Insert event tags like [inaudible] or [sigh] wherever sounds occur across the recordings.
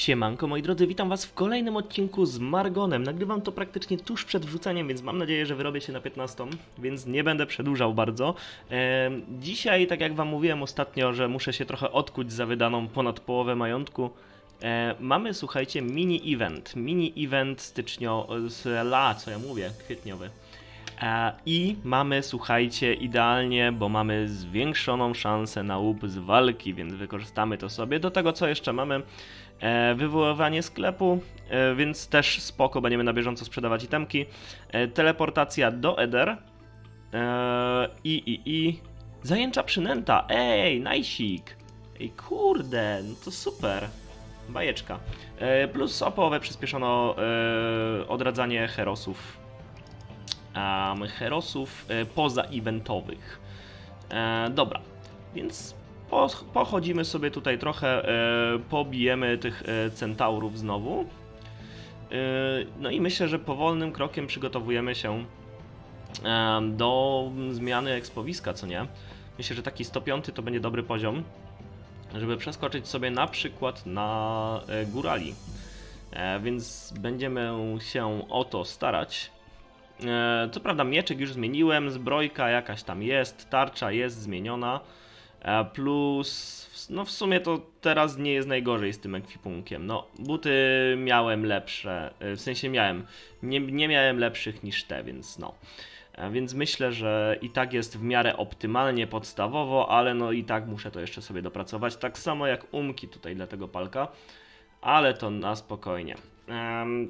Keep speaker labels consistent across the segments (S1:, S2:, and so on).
S1: Siemanko moi drodzy, witam was w kolejnym odcinku z Margonem. Nagrywam to praktycznie tuż przed wrzuceniem, więc mam nadzieję, że wyrobię się na 15, więc nie będę przedłużał bardzo. Dzisiaj, tak jak wam mówiłem ostatnio, że muszę się trochę odkuć za wydaną ponad połowę majątku, e, mamy, słuchajcie, mini event. Mini event stycznio... z la, co ja mówię, kwietniowy. E, I mamy, słuchajcie, idealnie, bo mamy zwiększoną szansę na łup z walki, więc wykorzystamy to sobie. Do tego, co jeszcze mamy, e, wywoływanie sklepu, e, więc też spoko, będziemy na bieżąco sprzedawać itemki. E, teleportacja do Eder. E, I, i, i. Zajęcza przynęta. Ej, najsik. Ej, kurde, no to super. Bajeczka. E, plus o połowę przyspieszono e, odradzanie herosów herosów e, poza-eventowych. E, dobra, więc po, pochodzimy sobie tutaj trochę, e, pobijemy tych e, centaurów znowu. E, no i myślę, że powolnym krokiem przygotowujemy się e, do zmiany ekspowiska, co nie? Myślę, że taki 105 to będzie dobry poziom, żeby przeskoczyć sobie na przykład na e, górali. E, więc będziemy się o to starać. E, Co prawda mieczyk już zmieniłem, zbrojka jakaś tam jest, tarcza jest zmieniona, plus no w sumie to teraz nie jest najgorzej z tym ekwipunkiem. No buty miałem lepsze, e, w sensie miałem, nie, nie miałem lepszych niż te, więc no. E, Więc myślę, że i tak jest w miarę optymalnie podstawowo, ale no i tak muszę to jeszcze sobie dopracować. Tak samo jak umki tutaj dla tego palka, ale to na spokojnie. Em,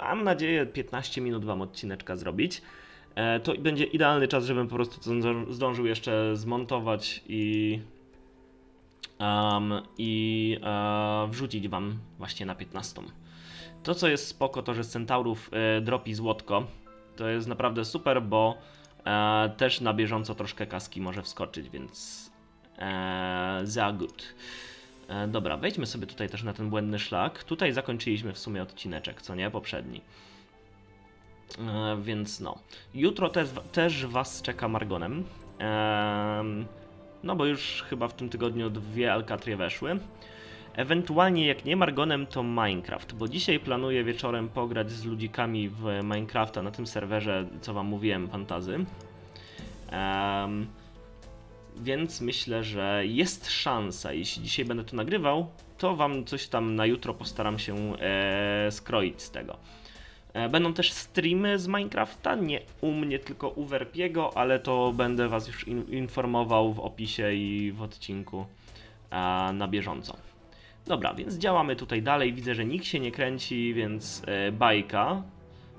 S1: Mam nadzieję 15 minut wam odcineczka zrobić. E, to będzie idealny czas, żebym po prostu zdążył jeszcze zmontować i um, i e, wrzucić wam właśnie na 15. To co jest spoko to, że z Centaurów e, dropi złotko. To jest naprawdę super, bo e, też na bieżąco troszkę kaski może wskoczyć, więc e, za good. E, dobra, wejdźmy sobie tutaj też na ten błędny szlak. Tutaj zakończyliśmy w sumie odcineczek, co nie? Poprzedni. E, więc no. Jutro też, też Was czeka Margonem. Em, no bo już chyba w tym tygodniu dwie Alcatrie weszły. Ewentualnie jak nie Margonem, to Minecraft, bo dzisiaj planuję wieczorem pograć z ludzikami w Minecrafta na tym serwerze, co Wam mówiłem, Fantazy. Em, więc myślę, że jest szansa, jeśli dzisiaj będę to nagrywał, to wam coś tam na jutro postaram się e, skroić z tego. E, będą też streamy z Minecrafta, nie u mnie, tylko u Werpiego, ale to będę was już in, informował w opisie i w odcinku e, na bieżąco. Dobra, więc działamy tutaj dalej. Widzę, że nikt się nie kręci, więc e, bajka.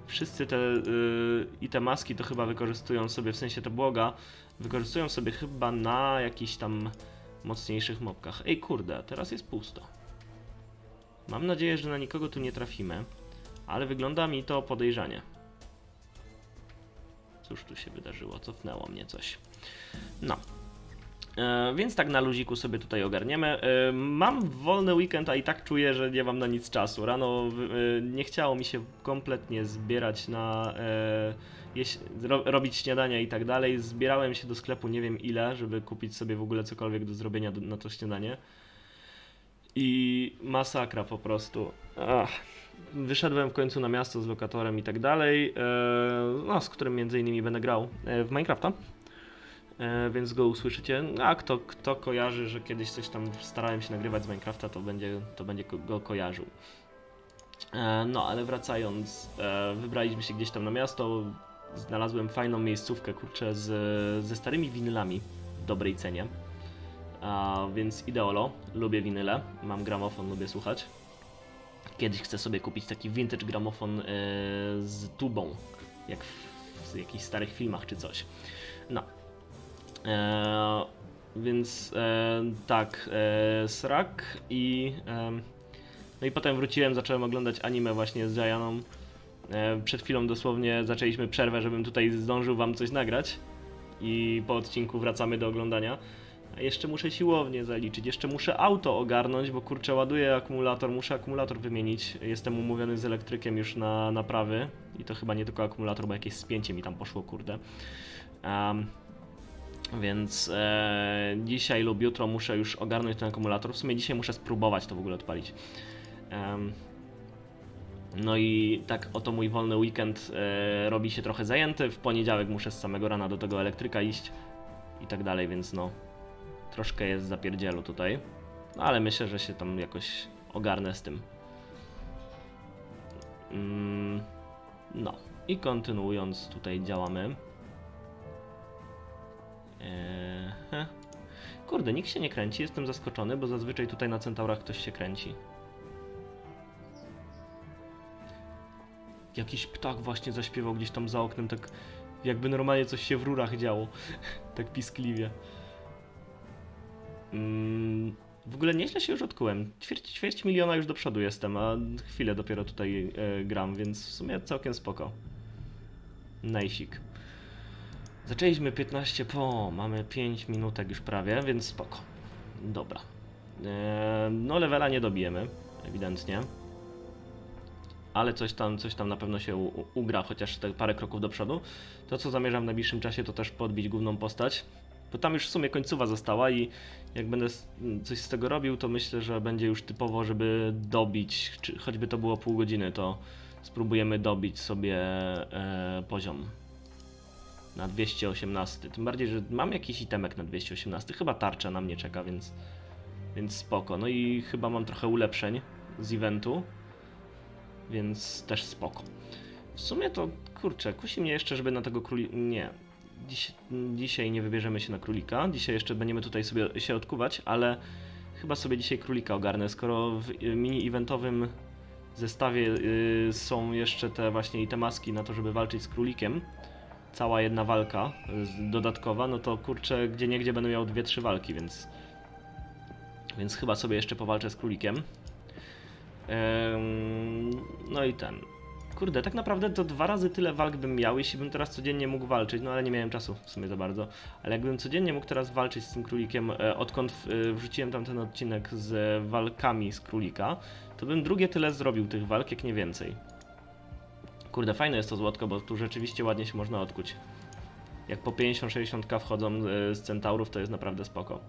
S1: Wszyscy te y, i te maski to chyba wykorzystują sobie, w sensie te błoga, wykorzystują sobie chyba na jakichś tam mocniejszych mopkach. Ej, kurde, teraz jest pusto. Mam nadzieję, że na nikogo tu nie trafimy, ale wygląda mi to podejrzanie. Cóż tu się wydarzyło? Cofnęło mnie coś. No. E, więc tak na luziku sobie tutaj ogarniemy. E, mam wolny weekend, a i tak czuję, że nie mam na nic czasu. Rano e, nie chciało mi się kompletnie zbierać na. E, jeś, ro, robić śniadania i tak dalej. Zbierałem się do sklepu nie wiem ile, żeby kupić sobie w ogóle cokolwiek do zrobienia na to śniadanie. I masakra po prostu. Ach. Wyszedłem w końcu na miasto z lokatorem i tak dalej, e, no, z którym między innymi będę grał e, w Minecrafta. E, więc go usłyszycie. A kto, kto kojarzy, że kiedyś coś tam starałem się nagrywać z Minecrafta, to będzie, to będzie go kojarzył. No, ale wracając, wybraliśmy się gdzieś tam na miasto. Znalazłem fajną miejscówkę, kurczę, z, ze starymi winylami w dobrej cenie. A, więc ideolo, lubię winyle, mam gramofon, lubię słuchać. Kiedyś chcę sobie kupić taki vintage gramofon e, z tubą, jak w, jakichś starych filmach czy coś. No, E, więc e, tak, srak i no i potem wróciłem, zacząłem oglądać anime właśnie z Jayaną. Przed chwilą dosłownie zaczęliśmy przerwę, żebym tutaj zdążył wam coś nagrać i po odcinku wracamy do oglądania. Jeszcze muszę siłownię zaliczyć, jeszcze muszę auto ogarnąć, bo kurczę ładuję akumulator, muszę akumulator wymienić. Jestem umówiony z elektrykiem już na naprawy i to chyba nie tylko akumulator, bo jakieś spięcie mi tam poszło, kurde. Em, więc e, dzisiaj lub jutro muszę już ogarnąć ten akumulator. W sumie dzisiaj muszę spróbować to w ogóle odpalić. Em, no i tak oto mój wolny weekend e, robi się trochę zajęty. W poniedziałek muszę z samego rana do tego elektryka iść i tak dalej, więc no troszkę jest zapierdzielu tutaj. No ale myślę, że się tam jakoś ogarnę z tym. Mm, no i kontynuując tutaj działamy. Eee. Kurde, nikt się nie kręci, jestem zaskoczony, bo zazwyczaj tutaj na Centaurach ktoś się kręci. Jakiś ptak właśnie zaśpiewał gdzieś tam za oknem, tak jakby normalnie coś się w rurach działo. [laughs] tak piskliwie. Mm, w ogóle nieźle się już odkułem. Ćwierć, ćwierć miliona już do przodu jestem, a chwilę dopiero tutaj e, gram, więc w sumie całkiem spoko. Najsik. Zaczęliśmy 15 po, mamy 5 minutek już prawie, więc spoko. Dobra. E, no levela nie dobijemy, ewidentnie. Ale coś tam, coś tam na pewno się u, ugra, chociaż te parę kroków do przodu. To co zamierzam w najbliższym czasie to też podbić główną postać. Bo tam już w sumie końcowa została i jak będę coś z tego robił, to myślę, że będzie już typowo, żeby dobić, czy choćby to było pół godziny, to spróbujemy dobić sobie e, poziom na 218. Tym bardziej, że mam jakiś itemek na 218. Chyba tarcza na mnie czeka, więc, więc spoko. No i chyba mam trochę ulepszeń z eventu, więc też spoko. W sumie to kurczę, kusi mnie jeszcze, żeby na tego króli... Nie. Dziś, dzisiaj nie wybierzemy się na królika. Dzisiaj jeszcze będziemy tutaj sobie się odkuwać, ale chyba sobie dzisiaj królika ogarnę, skoro w y, mini-eventowym zestawie y, są jeszcze te właśnie itemaski na to, żeby walczyć z królikiem cała jedna walka z- dodatkowa, no to kurczę, gdzie niegdzie będę miał dwie, trzy walki, więc więc chyba sobie jeszcze powalczę z królikiem. Em, no i ten. Kurde, tak naprawdę to dwa razy tyle walk bym miał, jeśli bym teraz codziennie mógł walczyć, no ale nie miałem czasu w sumie za bardzo. Ale jakbym codziennie mógł teraz walczyć z tym królikiem, e, odkąd e, wrzuciłem tam ten odcinek z walkami z królika, to bym drugie tyle zrobił tych walk, jak nie więcej. Kurde, fajne jest to złotko, bo tu rzeczywiście ładnie się można odkuć. Jak po 50-60k wchodzą e, z centaurów, to jest naprawdę spoko.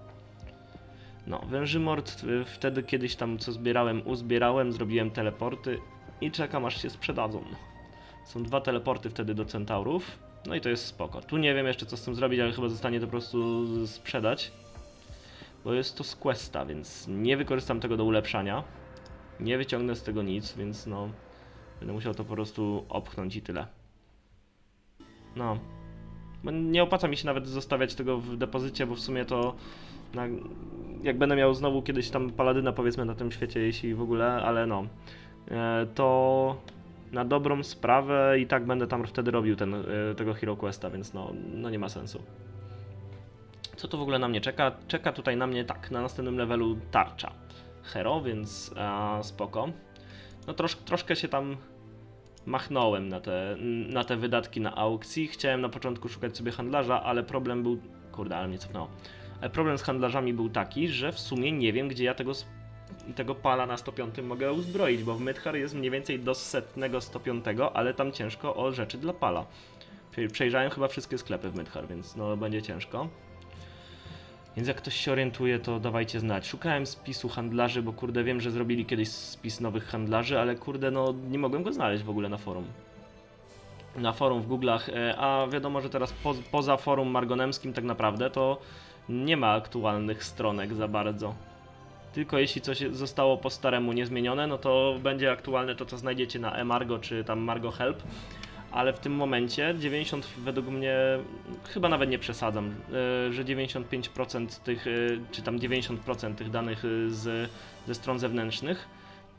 S1: No, wężymort y, wtedy kiedyś tam co zbierałem, uzbierałem, zrobiłem teleporty i czekam aż się sprzedadzą. Są dwa teleporty wtedy do centaurów, no i to jest spoko. Tu nie wiem jeszcze co z tym zrobić, ale chyba zostanie to po prostu sprzedać. Bo jest to z questa, więc nie wykorzystam tego do ulepszania. Nie wyciągnę z tego nic, więc no... Będę musiał to po prostu opchnąć i tyle. No. Nie opłaca mi się nawet zostawiać tego w depozycie, bo w sumie to na, jak będę miał znowu kiedyś tam paladyna powiedzmy na tym świecie, jeśli w ogóle, ale no, to na dobrą sprawę i tak będę tam wtedy robił ten, e, tego Hero Questa, więc no, no nie ma sensu. Co to w ogóle na mnie czeka? Czeka tutaj na mnie tak, na następnym levelu tarcza Hero, więc a, spoko. No trosz, troszkę się tam machnąłem na te, na te wydatki na aukcji. Chciałem na początku szukać sobie handlarza, ale problem był... Kurde, ale mnie cofnęło. Problem z handlarzami był taki, że w sumie nie wiem, gdzie ja tego, tego pala na 105 mogę uzbroić, bo w Mythar jest mniej więcej do setnego 105, ale tam ciężko o rzeczy dla pala. Prze- Przejrzałem chyba wszystkie sklepy w Mythar, więc no będzie ciężko. Więc jak ktoś się orientuje, to dawajcie znać. Szukałem spisu handlarzy, bo kurde wiem, że zrobili kiedyś spis nowych handlarzy, ale kurde no nie mogłem go znaleźć w ogóle na forum. Na forum w Google'ach, e, a wiadomo, że teraz po, poza forum margonemskim tak naprawdę to nie ma aktualnych stronek za bardzo. Tylko jeśli coś zostało po staremu niezmienione, no to będzie aktualne to, co znajdziecie na eMargo czy tam Margo Help. Ale w tym momencie 90 według mnie, chyba nawet nie przesadzam, e, że 95% tych, e, czy tam 90% tych danych e, z, ze stron zewnętrznych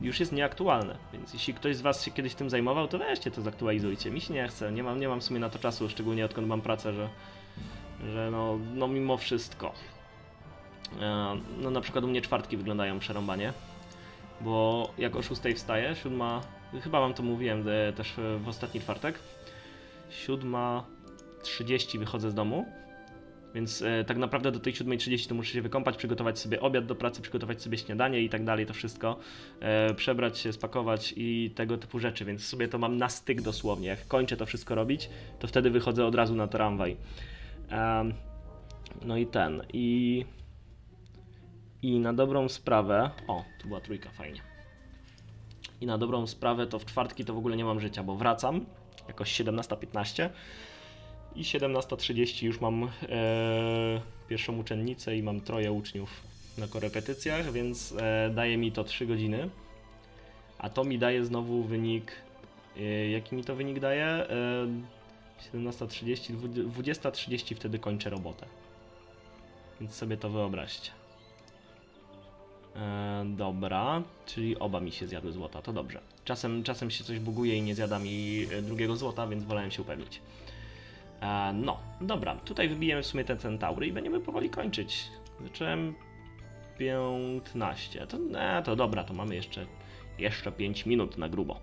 S1: już jest nieaktualne. Więc jeśli ktoś z Was się kiedyś tym zajmował, to weźcie to zaktualizujcie. Mi się nie chce, nie mam, nie mam w sumie na to czasu, szczególnie odkąd mam pracę, że, że no, no mimo wszystko. E, No na przykład u mnie czwartki wyglądają przerąbanie, bo jak o 6 wstaję, siódma, chyba wam to mówiłem e, też w ostatni czwartek, siódma 30 wychodzę z domu, więc e, tak naprawdę do tej 7.30 to muszę się wykąpać, przygotować sobie obiad do pracy, przygotować sobie śniadanie i tak dalej, to wszystko, przebrać się, spakować i tego typu rzeczy, więc sobie to mam na styk dosłownie. Jak kończę to wszystko robić, to wtedy wychodzę od razu na tramwaj. No i ten, i i na dobrą sprawę. O, tu była trójka, fajnie. I na dobrą sprawę to w czwartki to w ogóle nie mam życia, bo wracam jakoś 17.15 i 17.30 już mam e, pierwszą uczennicę i mam troje uczniów na korepetycjach, więc e, daje mi to 3 godziny. A to mi daje znowu wynik. E, jaki mi to wynik daje? E, 17.30, 20.30 wtedy kończę robotę. Więc sobie to wyobraźcie. E, dobra, czyli oba mi się zjadły złota, to dobrze. Czasem, czasem się coś buguje i nie zjada mi e, drugiego złota, więc wolałem się upewnić. E, no, dobra, tutaj wybijemy w sumie te centaury i będziemy powoli kończyć. Zacząłem 15, to, e, to dobra, to mamy jeszcze, jeszcze 5 minut na grubo.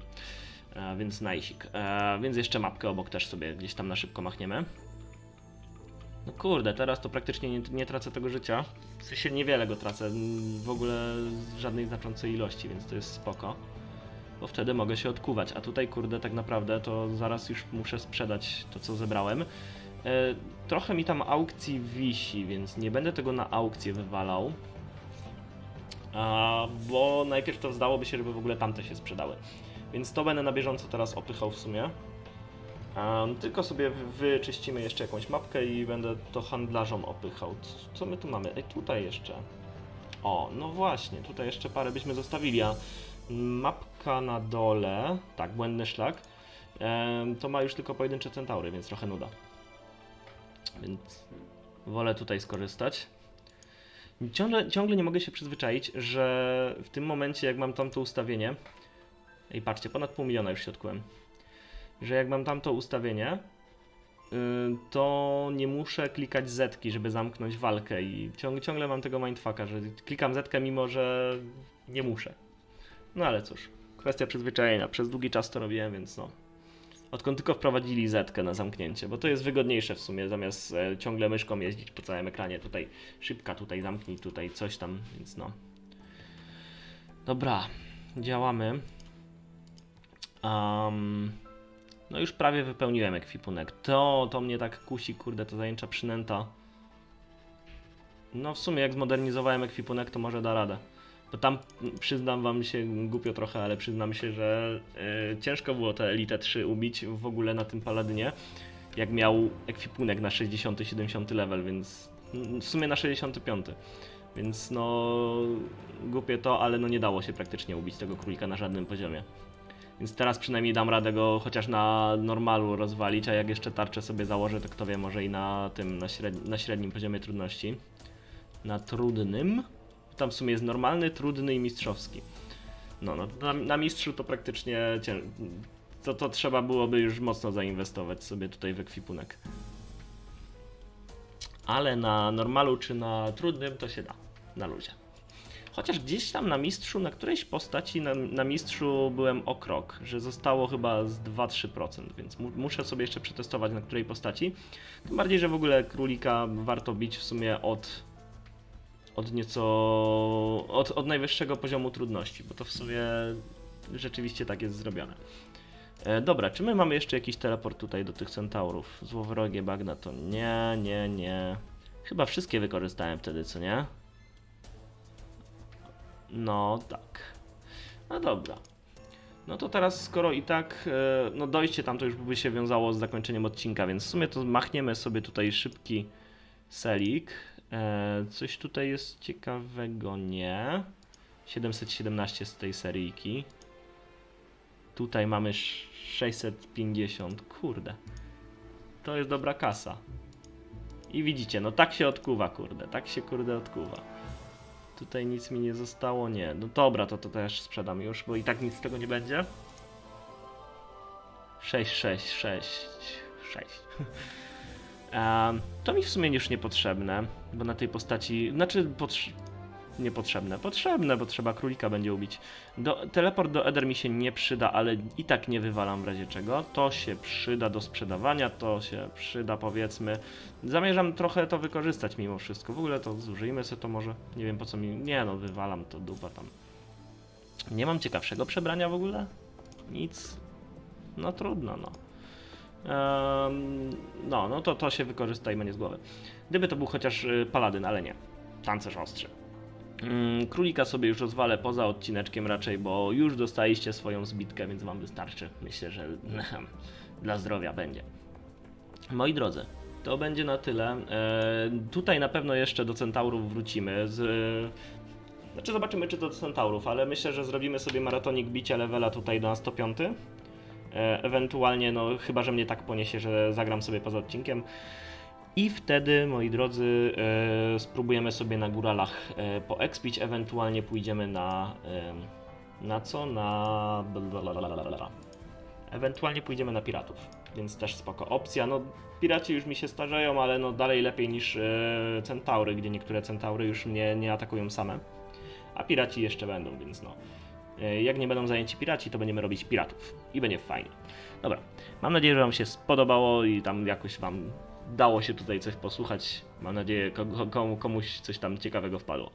S1: E, więc najsik. E, więc jeszcze mapkę obok też sobie gdzieś tam na szybko machniemy. No kurde, teraz to praktycznie nie, nie tracę tego życia. W sensie niewiele go tracę, m, w ogóle żadnej znaczącej ilości, więc to jest spoko. Bo wtedy mogę się odkuwać, a tutaj kurde tak naprawdę to zaraz już muszę sprzedać to co zebrałem. E, trochę mi tam aukcji wisi, więc nie będę tego na aukcję wywalał. A, bo najpierw to zdałoby się, żeby w ogóle tamte się sprzedały. Więc to będę na bieżąco teraz opychał w sumie. Um, tylko sobie wy- wyczyścimy jeszcze jakąś mapkę i będę to handlarzom opychał. Co my tu mamy? Ej, tutaj jeszcze. O, no właśnie, tutaj jeszcze parę byśmy zostawili, a mapka na dole, tak, błędny szlak, em, to ma już tylko pojedyncze centaury, więc trochę nuda. Więc wolę tutaj skorzystać. Ciągle, ciągle nie mogę się przyzwyczaić, że w tym momencie, jak mam tamto ustawienie, Ej, patrzcie, ponad pół miliona już się. Że jak mam tamto ustawienie, y, to nie muszę klikać zetki, żeby zamknąć walkę i ciągle, ciągle mam tego mindfucka, że klikam zetkę mimo, że nie muszę. No ale cóż, kwestia przyzwyczajenia. Przez długi czas to robiłem, więc no. Odkąd tylko wprowadzili zetkę na zamknięcie, bo to jest wygodniejsze w sumie, zamiast e, ciągle myszką jeździć po całym ekranie. Tutaj szybka, tutaj zamknij, tutaj coś tam, więc no. Dobra, działamy. Um, no już prawie wypełniłem ekwipunek. To, to mnie tak kusi, kurde, to zajęcza przynęta. No w sumie jak zmodernizowałem ekwipunek, to może da radę. Bo tam mm, przyznam wam się głupio trochę, ale przyznam się, że e, ciężko było tę Elite 3 ubić w ogóle na tym Paladynie. Jak miał ekwipunek na 60-70 level, więc mm, w sumie na 65. Więc no głupie to, ale no nie dało się praktycznie ubić tego królika na żadnym poziomie. Więc teraz przynajmniej dam radę go chociaż na normalu rozwalić, a jak jeszcze tarczę sobie założę, to kto wie, może i na tym, na, średni, na średnim poziomie trudności. Na trudnym. Tam w sumie jest normalny, trudny i mistrzowski. No, no na, na mistrzu to praktycznie cię, to, to trzeba byłoby już mocno zainwestować sobie tutaj w ekwipunek. Ale na normalu czy na trudnym to się da. Na luzie. Chociaż gdzieś tam na mistrzu, na którejś postaci na, na mistrzu byłem o krok, że zostało chyba z 2-3%, więc mu, muszę sobie jeszcze przetestować na której postaci. Tym bardziej, że w ogóle królika warto bić w sumie od, od nieco. Od, od najwyższego poziomu trudności, bo to w sumie rzeczywiście tak jest zrobione. E, dobra, czy my mamy jeszcze jakiś teleport tutaj do tych centaurów? Złowrogie bagna to nie, nie, nie. Chyba wszystkie wykorzystałem wtedy, co nie? No tak. No dobra. No to teraz, skoro i tak, e, no dojście tam to już by się wiązało z zakończeniem odcinka, więc w sumie to machniemy sobie tutaj szybki selik. E, Coś tutaj jest ciekawego, nie? 717 z tej seryjki. Tutaj mamy sz- 650, kurde. To jest dobra kasa. I widzicie, no tak się odkuwa, kurde, tak się kurde odkuwa. Tutaj nic mi nie zostało, nie. No dobra, to to też sprzedam już, bo i tak nic z tego nie będzie. 6, 6, 6, 6. Em, to mi w sumie już niepotrzebne, bo na tej postaci, znaczy niepotrzebne, potrzebne, bo trzeba królika będzie ubić. Do, teleport do Eder mi się nie przyda, ale i tak nie wywalam w razie czego. To się przyda do sprzedawania, to się przyda powiedzmy. Zamierzam trochę to wykorzystać mimo wszystko. W ogóle to zużyjmy sobie to może. Nie wiem po co mi. Nie no, wywalam to dupa tam. Nie mam ciekawszego przebrania w ogóle? Nic. No trudno, no. Em, no, no to, to się wykorzystajmy nie z głowy. Gdyby to był chociaż y, paladyn, ale nie. Tancerz ostrzy. Mm, Królika sobie już rozwalę poza odcineczkiem raczej, bo już dostaliście swoją zbitkę, więc wam wystarczy. Myślę, że [laughs] dla zdrowia będzie. Moi drodzy, to będzie na tyle. E, tutaj na pewno jeszcze do centaurów wrócimy. Z, znaczy zobaczymy czy to do centaurów, ale myślę, że zrobimy sobie maratonik bicia levela tutaj na 105. E, ewentualnie, no chyba, że mnie tak poniesie, że zagram sobie poza odcinkiem. I wtedy, moi drodzy, e, spróbujemy sobie na góralach e, poekspić, ewentualnie pójdziemy na... E, na co? Na... Ewentualnie pójdziemy na piratów, więc też spoko. Opcja, no piraci już mi się starzeją, ale no dalej lepiej niż centaury, gdzie niektóre centaury już mnie nie atakują same. A piraci jeszcze będą, więc no. Jak nie będą zajęci piraci, to będziemy robić piratów i będzie fajnie. Dobra, mam nadzieję, że Wam się spodobało i tam jakoś Wam dało się tutaj coś posłuchać. Mam nadzieję, ko- komu, komuś coś tam ciekawego wpadło.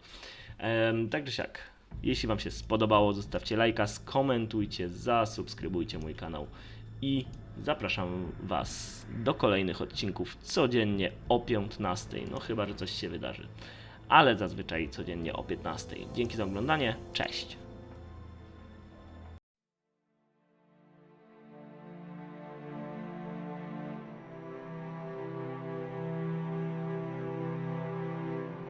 S1: Ehm, tak czy siak, jeśli Wam się spodobało, zostawcie lajka, skomentujcie, zasubskrybujcie mój kanał i zapraszam Was do kolejnych odcinków codziennie o 15. No chyba, że coś się wydarzy, ale zazwyczaj codziennie o 15. Dzięki za oglądanie, cześć!